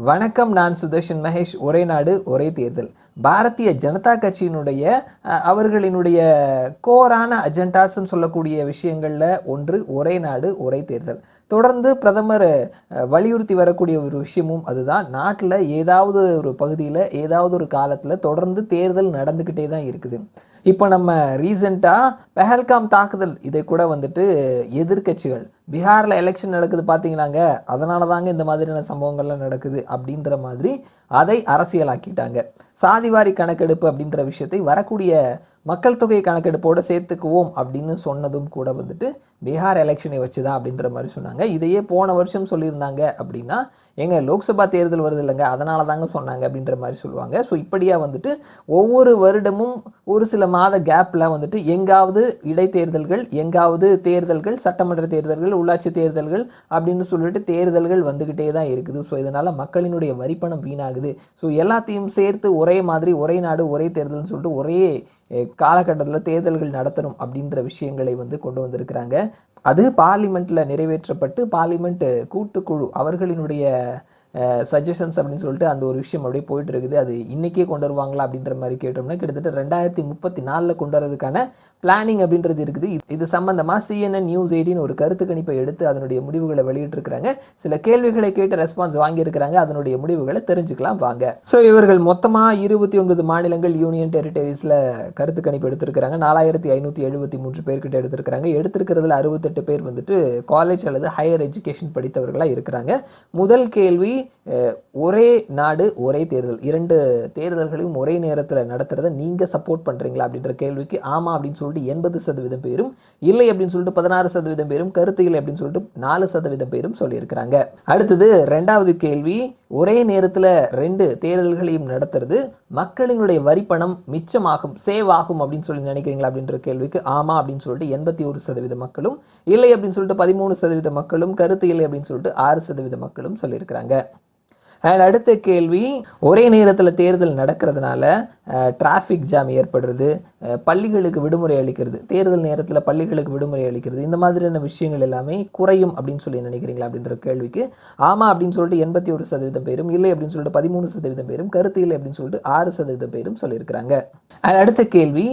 வணக்கம் நான் சுதர்ஷன் மகேஷ். ஒரே நாடு ஒரே தேர்தல். பாரதிய ஜனதா கட்சியினுடைய அவர்களினுடைய கோரான அஜெண்டாஸ்ன்னு சொல்லக்கூடிய விஷயங்களில் ஒன்று ஒரே நாடு ஒரே தேர்தல். தொடர்ந்து பிரதமர் வலியுறுத்தி வரக்கூடிய ஒரு விஷயமும் அதுதான். நாட்டில் ஏதாவது ஒரு பகுதியில் ஏதாவது ஒரு காலத்தில் தொடர்ந்து தேர்தல் நடந்துக்கிட்டே தான் இருக்குது. இப்போ நம்ம ரீசெண்டாக பெஹல்காம் தாக்குதல் இதை கூட வந்துட்டு எதிர்க்கட்சிகள் பீகாரில் எலெக்ஷன் நடக்குது பார்த்தீங்களாங்க அதனால தாங்க இந்த மாதிரியான சம்பவங்கள்லாம் நடக்குது அப்படின்ற மாதிரி அதை அரசியலாக்கிட்டாங்க. சாதிவாரி கணக்கெடுப்பு அப்படின்ற விஷயத்தை வரக்கூடிய மக்கள் தொகை கணக்கெடுப்போடு சேர்த்துக்குவோம் அப்படின்னு சொன்னதும் கூட வந்துட்டு பீகார் எலெக்ஷனை வச்சு தான் அப்படின்ற மாதிரி சொன்னாங்க. இதையே போன வருஷம் சொல்லியிருந்தாங்க அப்படின்னா எங்க லோக்சபா தேர்தல் வருது இல்லைங்க அதனால தாங்க சொன்னாங்க அப்படின்ற மாதிரி சொல்லுவாங்க. ஸோ இப்படியாக வந்துட்டு ஒவ்வொரு வருடமும் ஒரு சில மாத கேப்பில் வந்துட்டு எங்காவது இடைத்தேர்தல்கள் எங்காவது தேர்தல்கள் சட்டமன்ற தேர்தல்கள் உள்ளாட்சி தேர்தல்கள் அப்படின்னு சொல்லிட்டு தேர்தல்கள் வந்துக்கிட்டே தான் இருக்குது. ஸோ இதனால் மக்களினுடைய வரிப்பணம் வீணாகுது. ஸோ எல்லாத்தையும் சேர்த்து ஒரே மாதிரி ஒரே நாடு ஒரே தேர்தல்னு சொல்லிட்டு ஒரே காலகட்டத்தில் தேர்தல்கள் நடத்தணும் அப்படின்ற விஷயங்களை வந்து கொண்டு வந்திருக்கிறாங்க. அது பார்லிமெண்ட்டில் நிறைவேற்றப்பட்டு பார்லிமெண்ட் கூட்டுக்குழு அவர்களினுடைய சஜஷன்ஸ் அப்படின்னு சொல்லிட்டு அந்த ஒரு விஷயம் அப்படியே போயிட்டு இருக்குது அது இன்றைக்கே கொண்டு வருவாங்களா அப்படின்ற மாதிரி கேட்டோம்னா கிட்டத்தட்ட ரெண்டாயிரத்தி முப்பத்தி நாலில் கொண்டு வரதுக்கான பிளானிங் அப்படின்றது இருக்குது. இது- இது சிஎன்என் நியூஸ் எயிட்டின் ஒரு கருத்து கணிப்பை எடுத்து அதனுடைய முடிவுகளை வெளியிட்டிருக்கிறாங்க. சில கேள்விகளை கேட்டு ரெஸ்பான்ஸ் வாங்கியிருக்கிறாங்க. அதனுடைய முடிவுகளை தெரிஞ்சுக்கலாம் வாங்க. ஸோ இவர்கள் மொத்தமாக இருபத்தி ஒன்பது மாநிலங்கள் யூனியன் டெரிட்டரிஸில் கருத்து கணிப்பு எடுத்திருக்கிறாங்க. நாலாயிரத்தி ஐநூற்றி எழுபத்தி மூன்று பேர்கிட்ட எடுத்திருக்கிறாங்க. எடுத்திருக்கிறதுல அறுபத்தெட்டு பேர் வந்துட்டு காலேஜ் அல்லது ஹையர் எஜுகேஷன் படித்தவர்களாக இருக்கிறாங்க. முதல் கேள்வி ஒரே நாடு ஒரே தேர்தல். இரண்டு தேர்தல்களையும் ஒரே நேரத்தில் நடத்துகிறத நீங்கள் சப்போர்ட் பண்ணுறீங்களா அப்படின்ற கேள்விக்கு ஆமாம் அப்படின்னு சொல்லிட்டு எண்பது சதவீதம் பேரும் இல்லை அப்படின்னு சொல்லிட்டு பதினாறு சதவீதம் பேரும் கருத்து இல்லை அப்படின்னு சொல்லிட்டு நாலு சதவீதம் பேரும் சொல்லியிருக்கிறாங்க. அடுத்தது ரெண்டாவது கேள்வி ஒரே நேரத்தில் ரெண்டு தேர்தல்களையும் நடத்துறது மக்களினுடைய வரிப்பணம் மிச்சமாகும் சேவ் ஆகும் அப்படின்னு சொல்லி நினைக்கிறீங்களா அப்படின்ற கேள்விக்கு ஆமா அப்படின்னு சொல்லிட்டு எண்பத்தி ஒரு சதவீத மக்களும் இல்லை அப்படின்னு சொல்லிட்டு பதிமூணு சதவீத மக்களும் கருத்து இல்லை அப்படின்னு சொல்லிட்டு ஆறு சதவீத மக்களும் சொல்லியிருக்கிறாங்க. அண்ட் அடுத்த கேள்வி ஒரே நேரத்தில் தேர்தல் நடக்கிறதுனால டிராஃபிக் ஜாம் ஏற்படுறது பள்ளிகளுக்கு விடுமுறை அளிக்கிறது தேர்தல் நேரத்தில் பள்ளிகளுக்கு விடுமுறை அளிக்கிறது இந்த மாதிரியான விஷயங்கள் எல்லாமே குறையும் அப்படின்னு சொல்லி நினைக்கிறீங்களா அப்படின்ற கேள்விக்கு ஆமாம் அப்படின்னு சொல்லிட்டு எண்பத்தி ஒரு சதவீதம் பேரும் இல்லை அப்படின்னு சொல்லிட்டு பதிமூணு சதவீதம் பேரும் கருத்து இல்லை அப்படின்னு சொல்லிட்டு ஆறு சதவீதம் பேரும் சொல்லியிருக்கிறாங்க. அண்ட் அடுத்த கேள்வி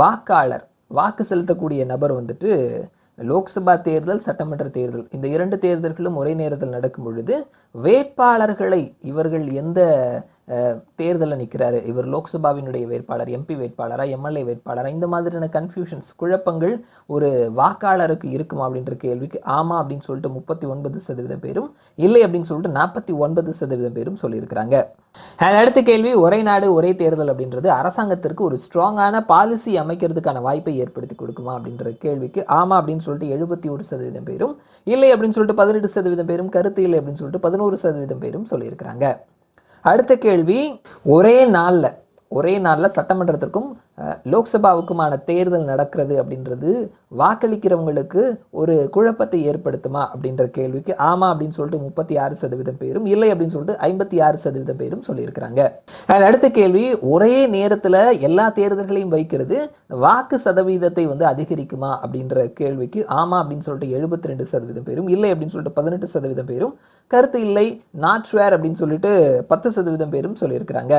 வாக்காளர் வாக்கு செலுத்தக்கூடிய நபர் வந்துட்டு லோக்சபா தேர்தல் சட்டமன்ற தேர்தல் இந்த இரண்டு தேர்தல்களும் ஒரே நேரத்தில் நடக்கும் பொழுது வேட்பாளர்களை இவர்கள் எந்த தேர்தலில் நிற்கிறாரு இவர் லோக்சபாவினுடைய வேட்பாளர் எம்பி வேட்பாளரா எம்எல்ஏ வேட்பாளராக இந்த மாதிரியான கன்ஃபியூஷன்ஸ் குழப்பங்கள் ஒரு வாக்காளருக்கு இருக்குமா அப்படின்ற கேள்விக்கு ஆமாம் அப்படின்னு சொல்லிட்டு முப்பத்தி ஒன்பது சதவீதம் பேரும் இல்லை அப்படின்னு சொல்லிட்டு நாற்பத்தி ஒன்பது சதவீதம் பேரும் சொல்லியிருக்கிறாங்க. அடுத்த கேள்வி ஒரே நாடு ஒரே தேர்தல் அப்படின்றது அரசாங்கத்திற்கு ஒரு ஸ்ட்ராங்கான பாலிசி அமைக்கிறதுக்கான வாய்ப்பை ஏற்படுத்தி கொடுக்குமா அப்படின்ற கேள்விக்கு ஆமாம் அப்படின்னு சொல்லிட்டு எழுபத்தி ஒரு சதவீதம் பேரும் இல்லை அப்படின்னு சொல்லிட்டு பதினெட்டு சதவீதம் பேரும் கருத்து இல்லை அப்படின்னு சொல்லிட்டு பதினோரு சதவீதம் பேரும் சொல்லியிருக்கிறாங்க. அடுத்த கேள்வி ஒரே நாளில் ஒரே நாளில் சட்டமன்றத்திற்கும் லோக்சபாவுக்குமான தேர்தல் நடக்கிறது அப்படின்றது வாக்களிக்கிறவங்களுக்கு ஒரு குழப்பத்தை ஏற்படுத்துமா அப்படின்ற கேள்விக்கு ஆமாம் அப்படின்னு சொல்லிட்டு முப்பத்தி ஆறு சதவீதம் பேரும் இல்லை அப்படின்னு சொல்லிட்டு ஐம்பத்தி ஆறு சதவீதம் பேரும் சொல்லியிருக்கிறாங்க. அடுத்த கேள்வி ஒரே நேரத்தில் எல்லா தேர்தல்களையும் வைக்கிறது வாக்கு சதவீதத்தை வந்து அதிகரிக்குமா அப்படின்ற கேள்விக்கு ஆமாம் அப்படின்னு சொல்லிட்டு எழுபத்தி ரெண்டு சதவீதம் பேரும் இல்லை அப்படின்னு சொல்லிட்டு பதினெட்டு சதவீதம் பேரும் கருத்து இல்லை நாட் ஷுவர் அப்படின்னு சொல்லிட்டு பத்து சதவீதம் பேரும் சொல்லியிருக்கிறாங்க.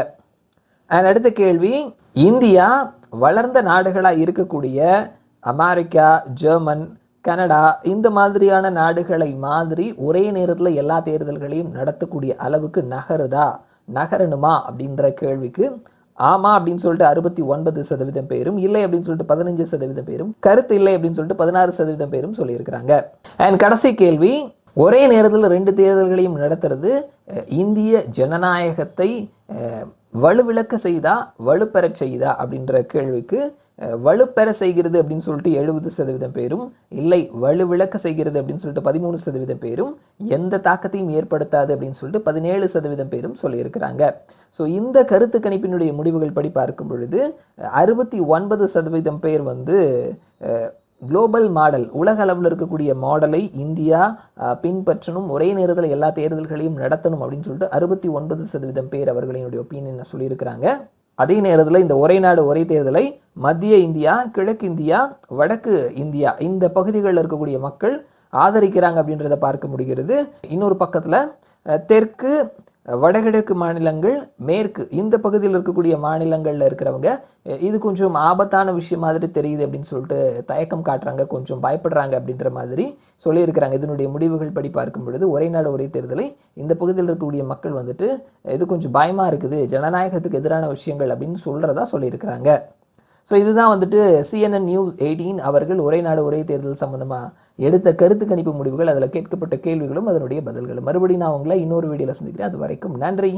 அடுத்த கேள்வி இந்தியா வளர்ந்த நாடுகளாக இருக்கக்கூடிய அமெரிக்கா ஜெர்மன் கனடா இந்த மாதிரியான நாடுகளை மாதிரி ஒரே நேரத்தில் எல்லா தேர்தல்களையும் நடத்தக்கூடிய அளவுக்கு நகருதா நகரணுமா அப்படின்ற கேள்விக்கு ஆமா அப்படின்னு சொல்லிட்டு அறுபத்தி ஒன்பது சதவீதம் பேரும் இல்லை அப்படின்னு சொல்லிட்டு பதினஞ்சு சதவீதம் பேரும் கருத்து இல்லை அப்படின்னு சொல்லிட்டு பதினாறு சதவீதம் பேரும் சொல்லியிருக்கிறாங்க. அண்ட் கடைசி கேள்வி ஒரே நேரத்தில் ரெண்டு தேர்தல்களையும் நடத்துறது இந்திய ஜனநாயகத்தை வலுவிளக்க செய்தா வலுப்பெறச் செய்தா அப்படின்ற கேள்விக்கு வலுப்பெற செய்கிறது அப்படின்னு சொல்லிட்டு எழுபது சதவீதம் பேரும் இல்லை வலுவிளக்க செய்கிறது அப்படின்னு சொல்லிட்டு பதிமூணு சதவீதம் பேரும் எந்த தாக்கத்தையும் ஏற்படுத்தாது அப்படின்னு சொல்லிட்டு பதினேழு சதவீதம் பேரும் சொல்லியிருக்கிறாங்க. ஸோ இந்த கருத்து கணிப்பினுடைய முடிவுகள் படி பார்க்கும் பொழுது அறுபத்தி ஒன்பது சதவீதம் பேர் வந்து குளோபல் மாடல் உலக அளவில் இருக்கக்கூடிய மாடலை இந்தியா பின்பற்றணும். ஒரே நேரத்தில் எல்லா தேர்தல்களையும் நடத்தணும் அப்படின்னு சொல்லிட்டு அறுபத்தி ஒன்பது சதவீதம் பேர் அவர்களினுடைய ஒப்பீனியனை சொல்லியிருக்கிறாங்க. அதே நேரத்தில் இந்த ஒரே நாடு ஒரே தேர்தலை மத்திய இந்தியா கிழக்கு இந்தியா வடக்கு இந்தியா இந்த பகுதிகளில் இருக்கக்கூடிய மக்கள் ஆதரிக்கிறாங்க அப்படின்றத பார்க்க முடிகிறது. இன்னொரு பக்கத்தில் தெற்கு வடகிழக்கு மாநிலங்கள் மேற்கு இந்த பகுதியில் இருக்கக்கூடிய மாநிலங்களில் இருக்கிறவங்க இது கொஞ்சம் ஆபத்தான விஷயம் மாதிரி தெரியுது அப்படின்னு சொல்லிட்டு தயக்கம் காட்டுறாங்க கொஞ்சம் பயப்படுறாங்க அப்படின்ற மாதிரி சொல்லியிருக்கிறாங்க. இதனுடைய முடிவுகள் படி பார்க்கும் பொழுது ஒரே நாடு ஒரே தேர்தலை இந்த பகுதியில் இருக்கக்கூடிய மக்கள் வந்துட்டு இது கொஞ்சம் பயமாக இருக்குது ஜனநாயகத்துக்கு எதிரான விஷயங்கள் அப்படின்னு சொல்கிறதா சொல்லியிருக்கிறாங்க. ஸோ இதுதான் வந்துட்டு சிஎன்என் நியூஸ் எயிட்டீன் அவர்கள் ஒரே நாடு ஒரே தேர்தல் சம்மந்தமாக எடுத்த கருத்து கணிப்பு முடிவுகள். அதில் கேட்கப்பட்ட கேள்விகளும் அதனுடைய பதில்களும். மறுபடியும் நான் உங்களை இன்னொரு வீடியோவில் சந்திக்கிறேன். அது வரைக்கும் நன்றி.